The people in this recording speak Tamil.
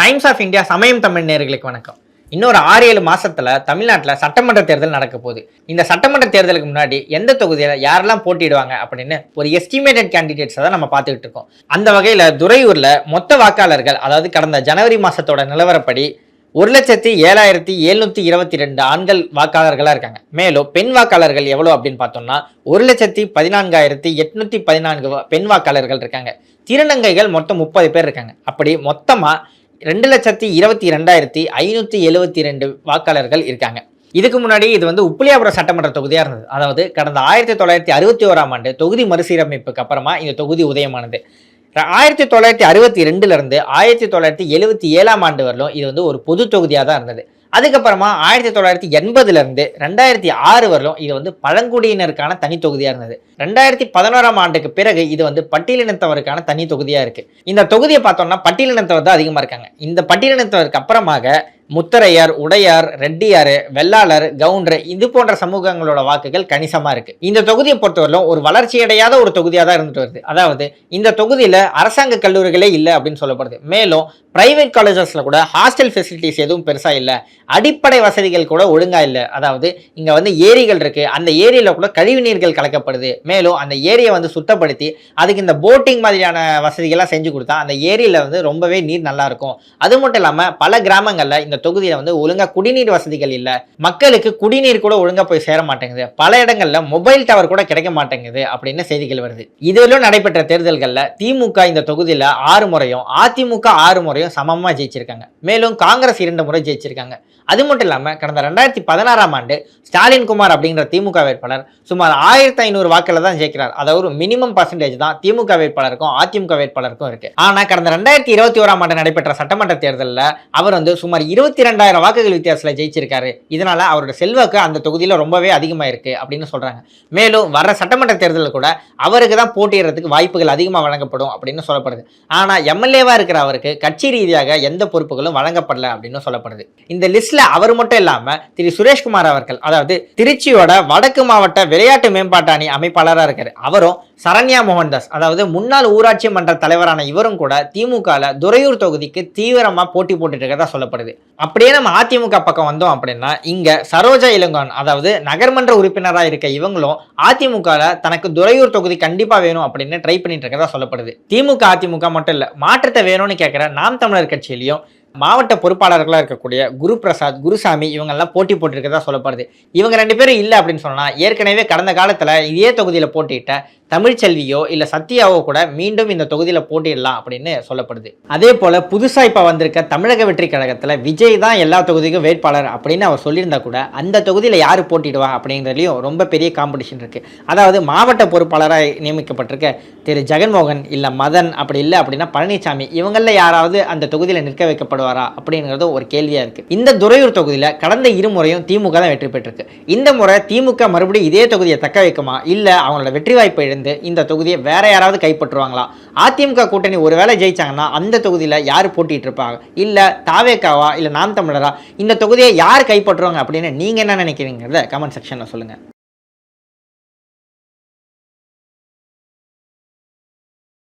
டைம்ஸ் ஆஃப் இந்தியா சமயம் தமிழ் நேர்களுக்கு வணக்கம். இன்னொரு ஆறு ஏழு மாசத்துல தமிழ்நாட்டில் சட்டமன்ற தேர்தல் நடக்க போகுது. இந்த சட்டமன்ற தேர்தலுக்கு முன்னாடி எந்த தொகுதியில் யாரெல்லாம் போட்டிடுவாங்க அப்படின்னு ஒரு எஸ்டிமேட்டட் கேண்டிடேட்ஸை தான் நம்ம பார்த்துக்கிட்டு இருக்கோம். அந்த வகையில் துறையூர்ல மொத்த வாக்காளர்கள் அதாவது கடந்த ஜனவரி மாசத்தோட நிலவரப்படி ஒரு லட்சத்தி ஏழாயிரத்தி எழுநூத்தி இருபத்தி ரெண்டு ஆண்கள் வாக்காளர்களாக இருக்காங்க. மேலும் பெண் வாக்காளர்கள் எவ்வளோ அப்படின்னு பார்த்தோம்னா ஒரு லட்சத்தி பதினான்காயிரத்தி எட்நூத்தி பதினான்கு பெண் வாக்காளர்கள் இருக்காங்க. திருநங்கைகள் மொத்தம் முப்பது பேர் இருக்காங்க. அப்படி மொத்தமாக ரெண்டு லட்சத்தி இருபத்தி ரெண்டாயிரத்தி ஐநூற்றி எழுபத்தி ரெண்டு வாக்காளர்கள் இருக்காங்க. இதுக்கு முன்னாடி இது வந்து உப்பிலியாபுரம் சட்டமன்ற தொகுதியாக இருந்தது. அதாவது கடந்த ஆயிரத்தி தொள்ளாயிரத்தி அறுபத்தி ஓராம் ஆண்டு தொகுதி மறுசீரமைப்புக்கு அப்புறமா இந்த தொகுதி உதயமானது. ஆயிரத்தி தொள்ளாயிரத்தி அறுபத்தி ரெண்டுல இருந்து ஆயிரத்தி தொள்ளாயிரத்தி எழுபத்தி ஏழாம் ஆண்டு வரலும் இது வந்து ஒரு பொது தொகுதியாக தான் இருந்தது. அதுக்கப்புறமா ஆயிரத்தி தொள்ளாயிரத்தி எண்பதுலேருந்து ரெண்டாயிரத்தி ஆறு வரலும் இது வந்து பழங்குடியினருக்கான தனி தொகுதியாக இருந்தது. ரெண்டாயிரத்தி பதினோராம் ஆண்டுக்கு பிறகு இது வந்து பட்டியலினத்தவருக்கான தனி தொகுதியாக இருக்குது இந்த தொகுதியை பார்த்தோம்னா பட்டியலினத்தவர் தான் அதிகமாக இருக்காங்க. இந்த பட்டியலினத்தவருக்கு அப்புறமாக முத்தரையர் உடையார் ரெட்டியார் வெள்ளாளர் கவுண்டர் இது போன்ற சமூகங்களோட வாக்குகள் கணிசமாக இருக்கு. இந்த தொகுதியை பொறுத்தவரையிலும் ஒரு வளர்ச்சியடையாத ஒரு தொகுதியாக தான் இருந்துட்டு வருது. அதாவது இந்த தொகுதியில் அரசாங்க கல்லூரிகளே இல்லை அப்படின்னு சொல்லப்படுது. மேலும் பிரைவேட் காலேஜஸில் கூட ஹாஸ்டல் ஃபெசிலிட்டிஸ் எதுவும் பெருசாக இல்லை. அடிப்படை வசதிகள் கூட ஒழுங்காக இல்லை. அதாவது இங்கே வந்து ஏரிகள் இருக்குது அந்த ஏரியில் கூட கழிவு நீர்கள் கலக்கப்படுது. மேலும் அந்த ஏரியை வந்து சுத்தப்படுத்தி அதுக்கு இந்த போட்டிங் மாதிரியான வசதிகள்லாம் செஞ்சு கொடுத்தா அந்த ஏரியில் வந்து ரொம்பவே நீர் நல்லாயிருக்கும் அது மட்டும் இல்லாமல் பல கிராமங்களில் இந்த தொகுதியில வந்து ஒழுங்கா குடிநீர் வசதிகள் இல்ல. மக்களுக்கு குடிநீர் கூட ஒழுங்கா போய் சேர மாட்டேங்குது. பல இடங்கள்ல மொபைல் டவர் கூட கிடைக்க மாட்டேங்குது அப்படின்னு செய்திகள் வருது. இதுவரையும் நடைபெற்ற தேர்தல்களில் திமுக இந்த தொகுதியில ஆறு முறையும் அதிமுக ஆறு முறையும் சமமா ஜெயிச்சிருக்காங்க. மேலும் காங்கிரஸ் இரண்டு முறை ஜெயிச்சிருக்காங்க. அது மட்டும் இல்லாம கடந்த ரெண்டாயிரத்தி பதினாறாம் ஆண்டு ஸ்டாலின் குமார் அப்படிங்கிற திமுக வேட்பாளர் சுமார் ஆயிரத்தி ஐநூறு வாக்கில் தான் ஜெயிக்கிறார். அதாவது ஒரு மினிமம் பர்சன்டேஜ் தான் திமுக வேட்பாளருக்கும் அதிமுக வேட்பாளருக்கும் இருக்கு. ஆனா கடந்த ரெண்டாயிரத்தி இருபத்தி ஓராம் ஆண்டு நடைபெற்ற சட்டமன்ற தேர்தலில் அவர் வந்து சுமார் இருபத்தி ரெண்டாயிரம் வாக்குகள் வித்தியாசத்தில் ஜெயிச்சிருக்காரு. இதனால அவரோட செல்வாக்கு அந்த தொகுதியில் ரொம்பவே அதிகமாக இருக்கு அப்படின்னு சொல்றாங்க. மேலும் வர சட்டமன்ற தேர்தலில் கூட அவருக்கு தான் போட்டியிடுறதுக்கு வாய்ப்புகள் அதிகமாக வழங்கப்படும் அப்படின்னு சொல்லப்படுது. ஆனால் எம்எல்ஏவாக இருக்கிற அவருக்கு கட்சி ரீதியாக எந்த பொறுப்புகளும் வழங்கப்படல அப்படின்னு சொல்லப்படுது. இந்த லிஸ்ட்ல அவர் மட்டும் இல்லாமல் திரு சுரேஷ்குமார் அவர்கள் அதாவது திருச்சியோட வடக்கு மாவட்ட விளையாட்டு மேம்பாட்டு அணி அமைப்பாளராக இருக்கார். அவரும் சரண்யா மோகன்தாஸ் அதாவது முன்னாள் ஊராட்சி மன்ற தலைவரான இவரும் கூட திமுகவில் துறையூர் தொகுதிக்கு தீவிரமாக போட்டி போட்டுட்டு இருக்கதா சொல்லப்படுது. அப்படியே நம்ம அதிமுக பக்கம் வந்தோம் அப்படின்னா இங்கே சரோஜா இளங்கோன் அதாவது நகர்மன்ற உறுப்பினராக இருக்க இவங்களும் அதிமுகவில் தனக்கு துறையூர் தொகுதி கண்டிப்பாக வேணும் அப்படின்னு ட்ரை பண்ணிட்டு இருக்கதா சொல்லப்படுது. திமுக அதிமுக மட்டும் இல்லை மாற்றத்தை வேணும்னு கேட்குற நாம் தமிழர் கட்சியிலையும் மாவட்ட பொறுப்பாளர்களாக இருக்கக்கூடிய குரு பிரசாத் குருசாமி இவங்கெல்லாம் போட்டி போட்டிருக்கதா சொல்லப்படுது. இவங்க ரெண்டு பேரும் இல்லை அப்படின்னு சொன்னால் ஏற்கனவே கடந்த காலத்தில் இதே தொகுதியில் போட்டியிட்ட தமிழ்ச்செல்வியோ இல்லை சத்யாவோ கூட மீண்டும் இந்த தொகுதியில் போட்டியிடலாம் அப்படின்னு சொல்லப்படுது. அதே போல் புதுசாக இப்போ வந்திருக்க தமிழக வெற்றி கழகத்தில் விஜய் தான் எல்லா தொகுதிக்கும் வேட்பாளர் அப்படின்னு அவர் சொல்லியிருந்தா கூட அந்த தொகுதியில் யார் போட்டிடுவா அப்படிங்கிறதுலையும் ரொம்ப பெரிய காம்படிஷன் இருக்குது அதாவது மாவட்ட பொறுப்பாளராக நியமிக்கப்பட்டிருக்க திரு ஜெகன்மோகன் இல்லை மதன் அப்படி இல்லை அப்படின்னா பழனிசாமி இவங்களில் யாராவது அந்த தொகுதியில் நிற்க வைக்கப்படும் வைக்கப்படுவாரா அப்படிங்கிறது ஒரு கேள்வியாக இருக்குது இந்த துறையூர் தொகுதியில் கடந்த இருமுறையும் திமுக தான் வெற்றி பெற்றிருக்கு. இந்த முறை திமுக மறுபடியும் இதே தொகுதியை தக்க வைக்குமா? இல்லை அவங்களோட வெற்றி வாய்ப்பை இழந்து இந்த தொகுதியை வேற யாராவது கைப்பற்றுவாங்களா? அதிமுக கூட்டணி ஒருவேளை ஜெயிச்சாங்கன்னா அந்த தொகுதியில் யார் போட்டிட்டு இருப்பாங்க? இல்லை தாவேக்காவா? இல்லை நாம் தமிழரா? இந்த தொகுதியை யார் கைப்பற்றுவாங்க அப்படின்னு நீங்கள் என்ன நினைக்கிறீங்கிறத கமெண்ட் செக்ஷனில் சொல்லுங்கள்